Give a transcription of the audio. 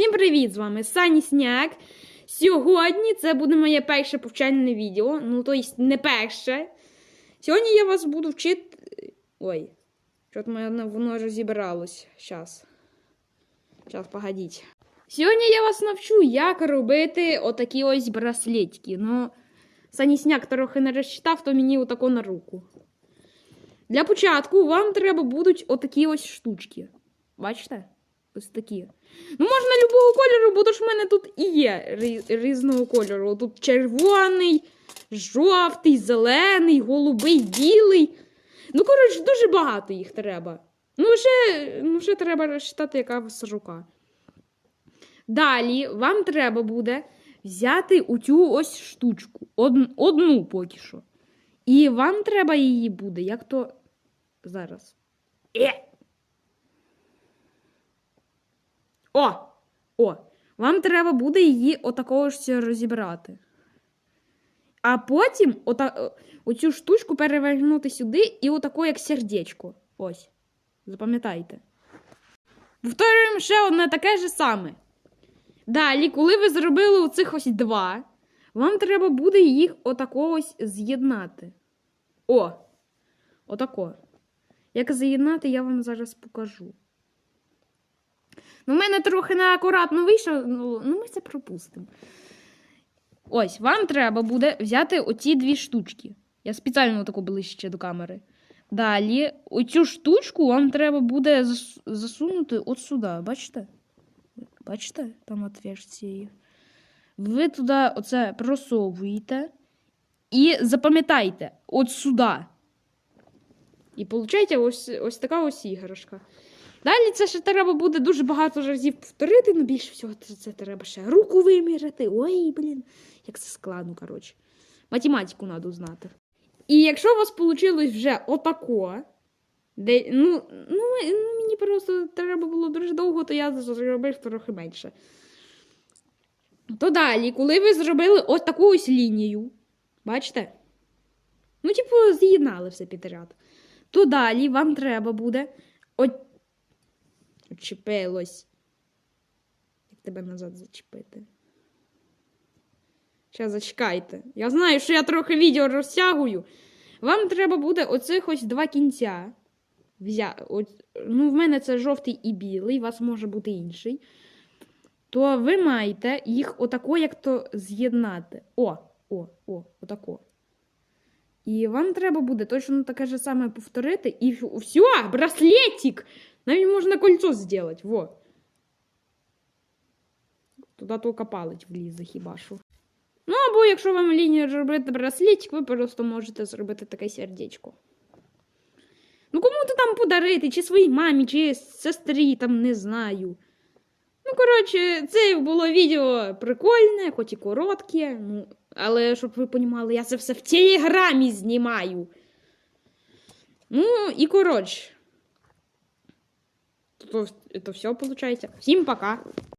Всім привіт! З вами Сані Сняк. Сьогодні це буде моє перше повчальне відео. Ну, тобто, не перше. Сьогодні я вас буду вчити. Ой, що мене воно розібралось. Щас. Щас, погодіть. Сьогодні я вас навчу, як робити отакі ось браслетики. Ну, Сані Сняк трохи не розчитав, то мені отако на руку. Для початку вам треба будуть отакі ось штучки. Бачите? Ось такі. Ну, можна любого кольору, бо ж в мене тут і є різного кольору. Тут червоний, жовтий, зелений, голубий, білий. Ну, коротше, дуже багато їх треба. Ну, ще, ну, ще треба розчитати, яка у вас рука. Далі вам треба буде взяти оцю ось штучку. Од- одну поки що. І вам треба її буде, як то зараз. Е! О! О! Вам треба буде її отакого ж розібрати. А потім ота, оцю штучку перевернути сюди і отако, як сердечко. Ось. Запам'ятайте. Повторюємо ще одне таке ж саме. Далі, коли ви зробили оцих ось два, вам треба буде їх отако ось з'єднати. О! Отако. Як з'єднати, я вам зараз покажу. В мене трохи неакуратно вийшло, ну, ну ми це пропустимо. Ось, вам треба буде взяти оці дві штучки. Я спеціально таку ближче до камери. Далі, оцю штучку вам треба буде засунути от сюди. Бачите? Бачите? Там отверстие. Ви туди оце просовуєте і запам'ятайте, от сюди. І получаєте ось, ось така ось іграшка. Далі це ще треба буде дуже багато разів повторити, ну більше всього це, це треба ще руку виміряти. Ой, блін, як це складно, коротше. Математику треба знати. І якщо у вас вийшло вже отако, де, ну, ну, ну, мені просто треба було дуже довго, то я зробив трохи менше. То далі, коли ви зробили ось таку ось лінію, бачите? Ну, типу, з'єднали все підряд. То далі вам треба буде от Очепилось. Як тебе назад зачепити? Ще зачекайте. Я знаю, що я трохи відео розтягую. Вам треба буде оцих ось два кінця. Взя... От... Ну, в мене це жовтий і білий, у вас може бути інший. То ви маєте їх отако, як то з'єднати. О, о, о, отако. І вам треба буде точно таке ж саме повторити. І все, браслетик! Навіть можна кольцо зробити, во. Туди тільки палець влізе хіба що. Ну, або якщо вам лінію робити браслетик, ви просто можете зробити таке сердечко. Ну, кому то там подарити, чи своїй мамі, чи сестрі, там не знаю. Ну, коротше, це було відео прикольне, хоч і коротке. Ну, але щоб ви понімали, я це все в телеграмі знімаю. Ну, і коротше. То, то все виходить. Всім пока.